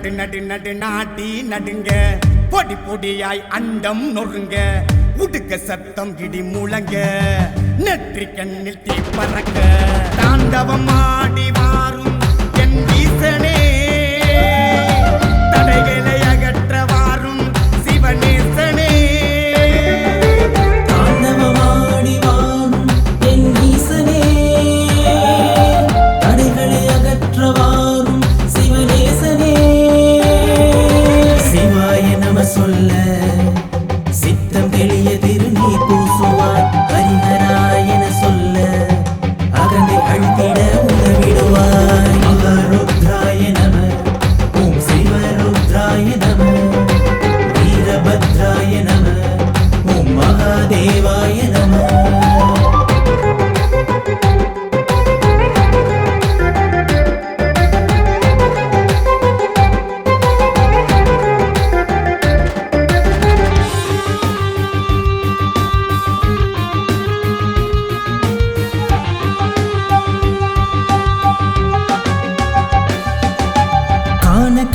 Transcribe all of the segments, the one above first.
நடு நடு நடு நாட்டி நடுங்க. பொடி பொடியாய் அண்டம் நொறுங்க. உடுக்க சத்தம் இடி முழங்க. நெற்றி கண்ணில் தீ பறக்க.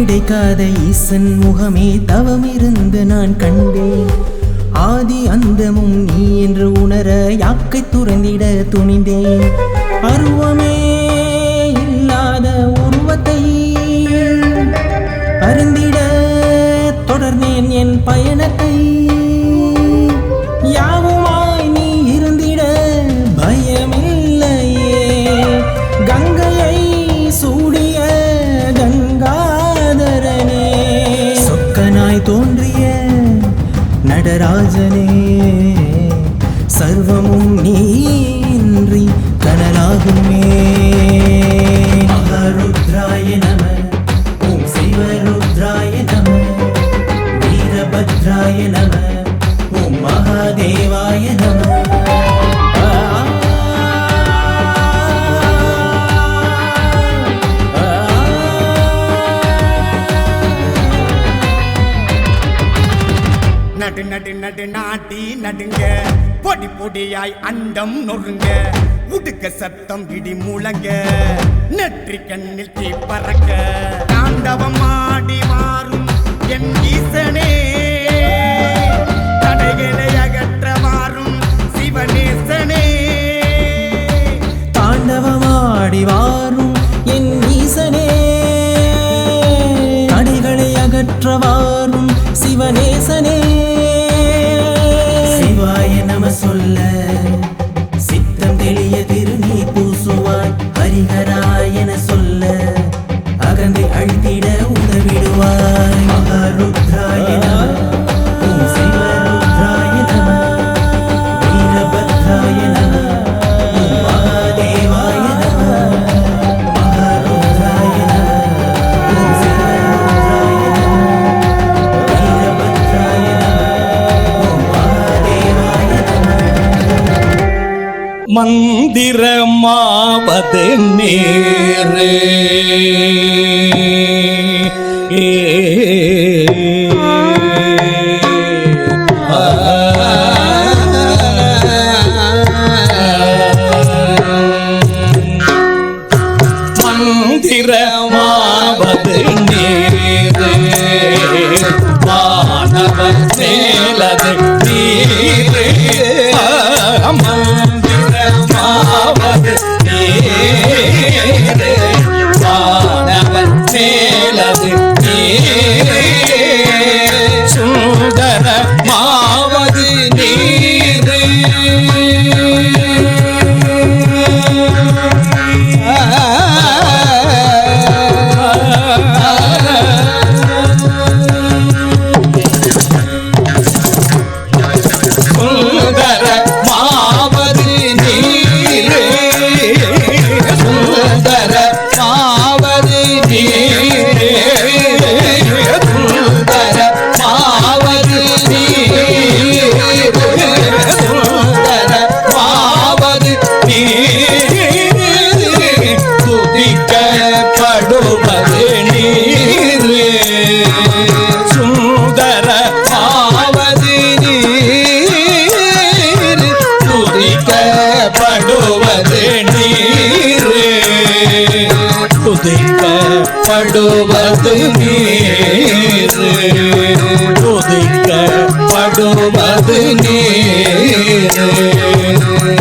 கிடைக்காத ஈசன் முகமே தவமிருந்து நான் கண்டேன். ஆதி அந்தமும் நீ என்று உணர யாக்கை துறந்திட துணிந்தேன். அருவமே இல்லாத உருவத்தை அருந்திட தொடர்ந்தேன் என் பயணத்தை. நடு நடு நடு நாட்டி நடுங்க. பொடி பொடியாய் அண்டம் நொறுங்க. உடுக்க சத்தம் இடி முழங்க. நெற்றி கண்ணில் தீ பறக்க. தாண்டவம் ஆடி மாறும் என் ஈசனே. தடைகளை மந்திரமாவது நேரே.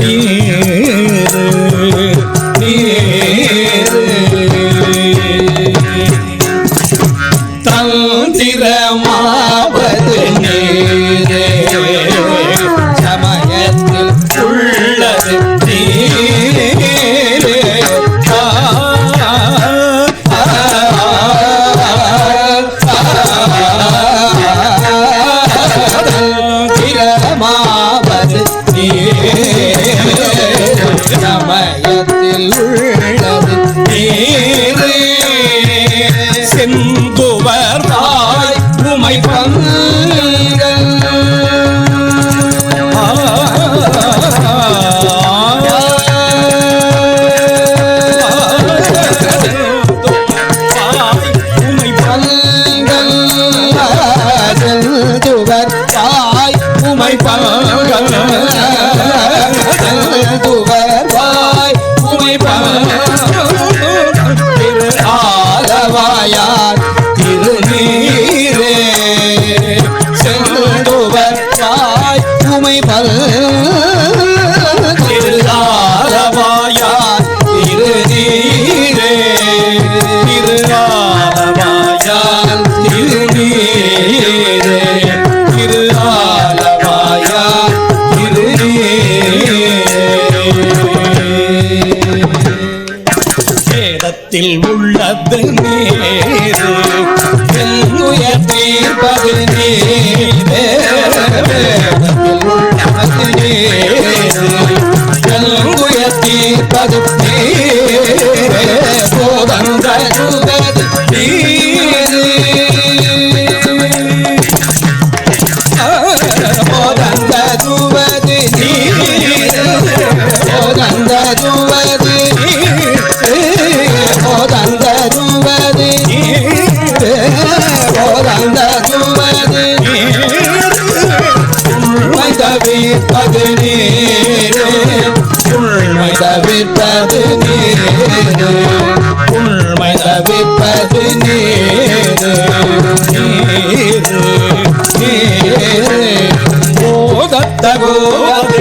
நீர். செங்குவர் தாய் உமை பங்கங்கள் தாய் உமை பங்கங்கள் நீரு வெல்லுயர் தீர்ப்பது நீரு. வெல்லுயர் உள்மை தவிப்பது நீரு நீரு போதத்தகோது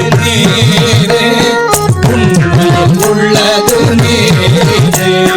உள்ளது நீரு.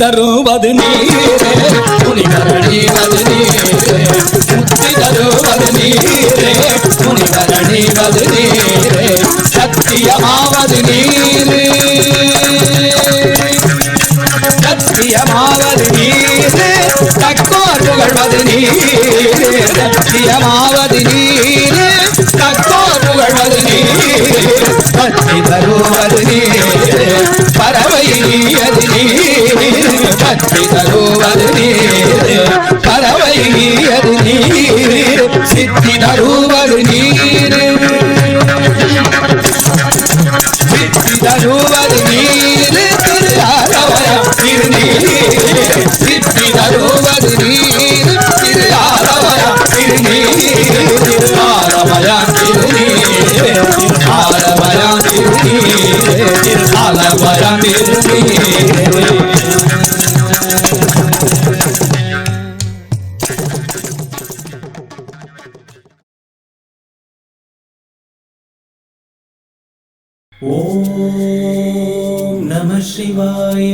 தருவது நீரே முனிவரணி வது நீரே முக்தி தருவது நீரே முனிவரணி வது நீரே சத்தியமாவது நீரே சத்தியமாவது நீரே தக்கோர் புகழ்வது சத்தியமாவது நீரே தக்கோர் புகழ்வது பத்தி தருவது நீரே. பறவை அது நீர் பத்தி தருவது நீரே. பறவை அது நீரே திரு ஆலவரம் திருநீரு ஓம் நம சிவாய